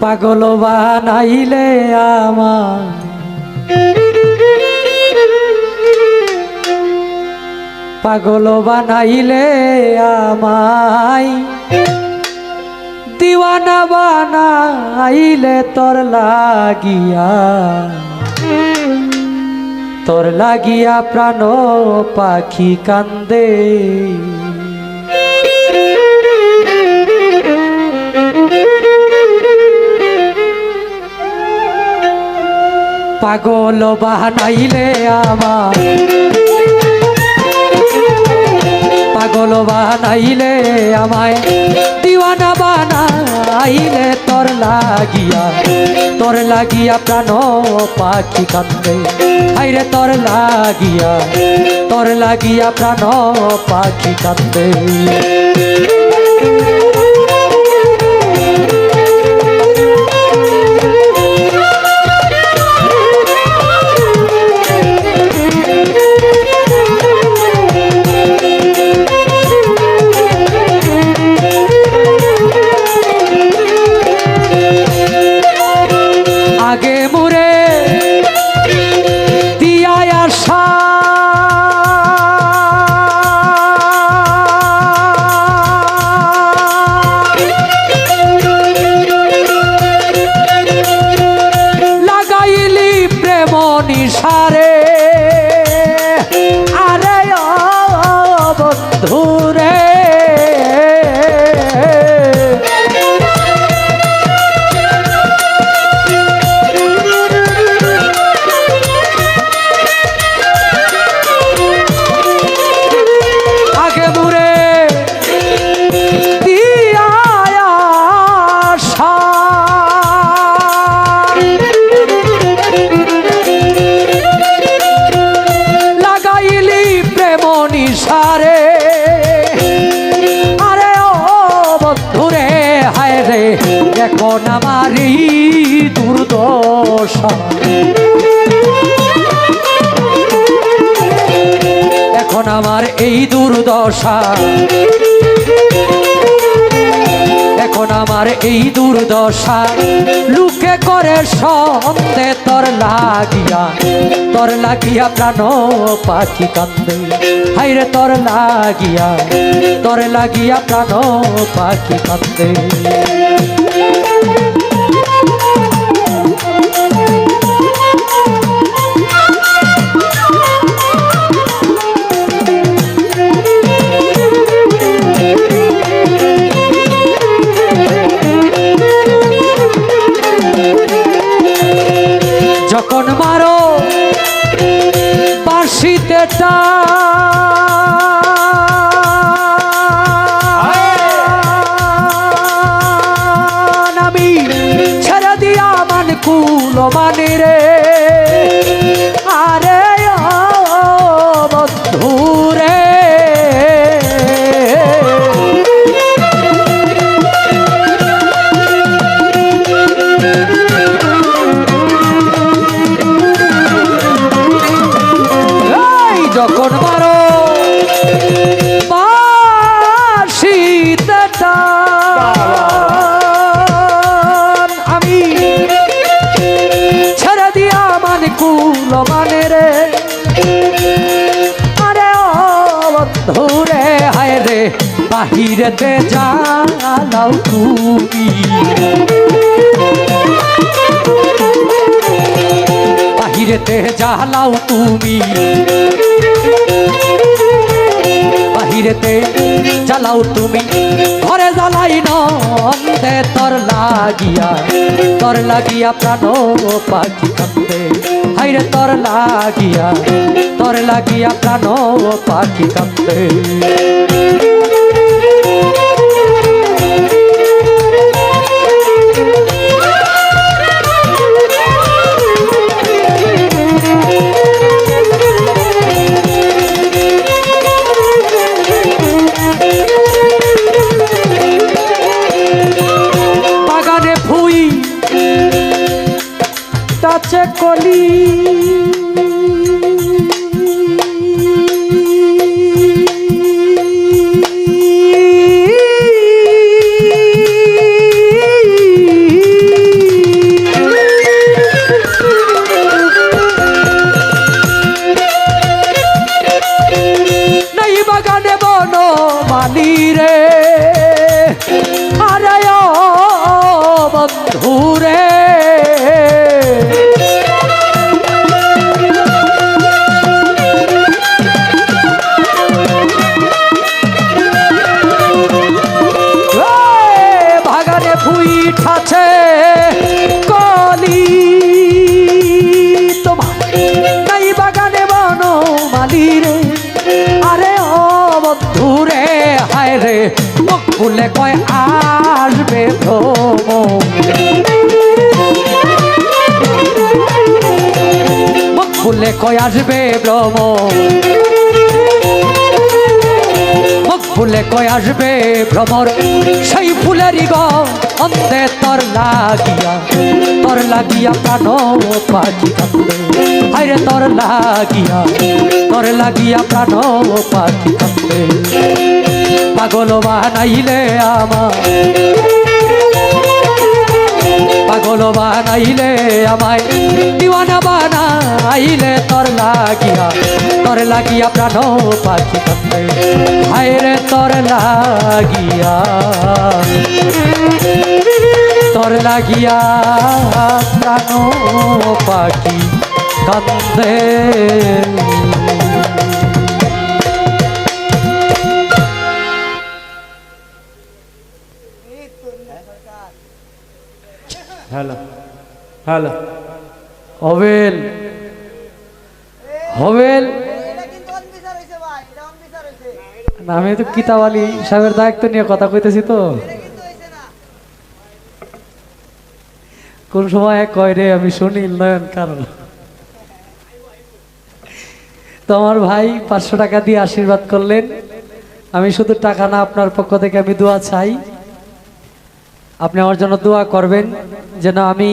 পাগল বানাইলে আমার। পাগল বানাইলে আমায়। দিওয়ানা বানাইলে তোর লাগিয়া। তোর লাগিয়া প্রাণ পাখি কান্দে। পাগল বানাইলে আমার। পাগল বানাইলে আমায়। দিওয়ানা বানাইলে তোর লাগিয়া। তোর লাগিয়া প্রাণ পাখি কান্দে হাইরে তোর লাগিয়া। তোর লাগিয়া প্রাণ পাখি কান্দে নিসারে এখন আমারই দুর্দশা। এখন আমার এই দুর্দশা। এখন আমার এই দুর্দশা। লুকে করে সন্দে তোর লাগিয়া তোর লাগিয়া প্রাণ পাখি কান্দে হাইরে তোর লাগিয়া তোর লাগিয়া প্রাণ পাখি কান্দে মানে রে। আরে বন্ধু রে। যখন মারো বন্ধুরে হায় রে বাহিরেতে জানাও তুমি। বাহিরেতে জ্বালাও তুমি। বাহিরেতে জ্বালাও তুমি। ঘরে জ্বালাই নন্দে, তর লাগিয়া তর লাগিয়া প্রাণ পাখি কান্দে হাইরে, তর লাগিয়া তর লাগিয়া প্রাণ পাখি কান্দে টাচে কলি। আছে কলি। তোমার বাগানে বন মালি রে। আরে ও রে, হায় রে ফুলে কয়, আসবে তো মুখ কয়, আসবে ব্রহ্ম। ফুলে কয় আসবে ভ্রমর? সেই ফুলেরই গন্ধে তর লাগিয়া তর লাগিয়া প্রাণ পাখি কাঁদবে আরে তর লাগিয়া তর লাগিয়া প্রাণ পাখি কাঁদবে পাগল বানাইলে আমার পাগল বানাইলে আমায়, দিওয়ানা বানাইলে তোর লাগিয়া তোর লাগিয়া প্রাণ পাখি কান্দে হায় রে তোর লাগিয়া তোর লাগিয়া প্রাণ পাখি কান্দে হ্যালো। হবেল। হবেল। না, আমি তো কিতাব আলী সাহেবের দায়িত্ব নিয়ে কথা কইতেছি তো। কোন সময় কয় রে আমি শুনি নয়ন কারণ। তো আমার ভাই পাঁচশো টাকা দিয়ে আশীর্বাদ করলেন। আমি শুধু টাকা না আপনার পক্ষ থেকে আমি দোয়া চাই। আপনি আমার জন্য দোয়া করবেন যেন আমি